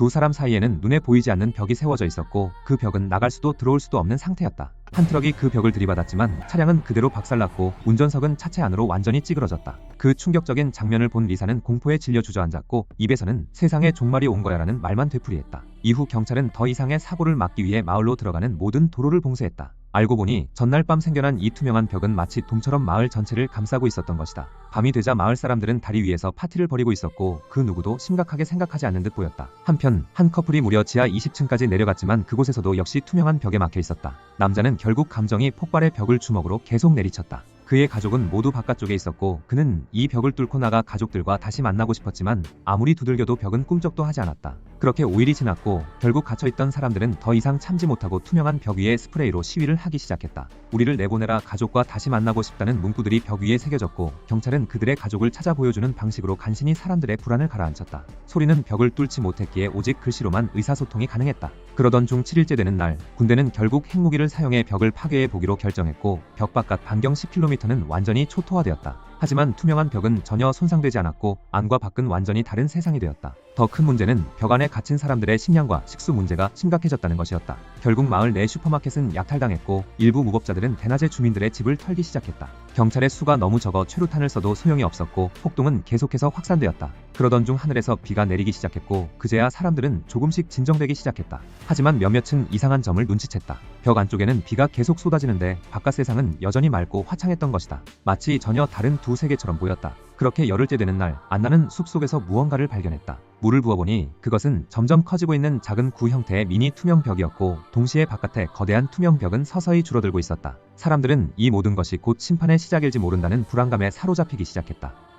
두 사람 사이에는 눈에 보이지 않는 벽이 세워져 있었고 그 벽은 나갈 수도 들어올 수도 없는 상태였다. 한 트럭이 그 벽을 들이받았지만 차량은 그대로 박살났고 운전석은 차체 안으로 완전히 찌그러졌다. 그 충격적인 장면을 본 리사는 공포에 질려 주저앉았고 입에서는 세상에 종말이 온 거야라는 말만 되풀이했다. 이후 경찰은 더 이상의 사고를 막기 위해 마을로 들어가는 모든 도로를 봉쇄했다. 알고 보니 전날 밤 생겨난 이 투명한 벽은 마치 돔처럼 마을 전체를 감싸고 있었던 것이다. 밤이 되자 마을 사람들은 다리 위에서 파티를 벌이고 있었고 그 누구도 심각하게 생각하지 않는 듯 보였다. 한편 한 커플이 무려 지하 20층까지 내려갔지만 그곳에서도 역시 투명한 벽에 막혀 있었다. 남자는 결국 감정이 폭발의 벽을 주먹으로 계속 내리쳤다. 그의 가족은 모두 바깥쪽에 있었고 그는 이 벽을 뚫고 나가 가족들과 다시 만나고 싶었지만 아무리 두들겨도 벽은 꿈쩍도 하지 않았다. 그렇게 5일이 지났고 결국 갇혀있던 사람들은 더 이상 참지 못하고 투명한 벽 위에 스프레이로 시위를 하기 시작했다. 우리를 내보내라 가족과 다시 만나고 싶다는 문구들이 벽 위에 새겨졌고 경찰은 그들의 가족을 찾아 보여주는 방식으로 간신히 사람들의 불안을 가라앉혔다. 소리는 벽을 뚫지 못했기에 오직 글씨로만 의사소통이 가능했다. 그러던 중 7일째 되는 날 군대는 결국 핵무기를 사용해 벽을 파괴해 보기로 결정했고 벽 바깥 반경 10km는 완전히 초토화되었다. 하지만 투명한 벽은 전혀 손상되지 않았고 안과 밖은 완전히 다른 세상이 되었다. 더 큰 문제는 벽 안에 갇힌 사람들의 식량과 식수 문제가 심각해졌다는 것이었다. 결국 마을 내 슈퍼마켓은 약탈당했고 일부 무법자들은 대낮에 주민들의 집을 털기 시작했다. 경찰의 수가 너무 적어 최루탄을 써도 소용이 없었고 폭동은 계속해서 확산되었다. 그러던 중 하늘에서 비가 내리기 시작했고 그제야 사람들은 조금씩 진정되기 시작했다. 하지만 몇몇은 이상한 점을 눈치챘다. 벽 안쪽에는 비가 계속 쏟아지는데 바깥 세상은 여전히 맑고 화창했던 것이다. 마치 전혀 다른 두 세계처럼 보였다. 그렇게 열흘째 되는 날 안나는 숲속에서 무언가를 발견했다. 물을 부어보니 그것은 점점 커지고 있는 작은 구 형태의 미니 투명 벽이었고 동시에 바깥에 거대한 투명 벽은 서서히 줄어들고 있었다. 사람들은 이 모든 것이 곧 심판의 시작일지 모른다는 불안감에 사로잡히기 시작했다.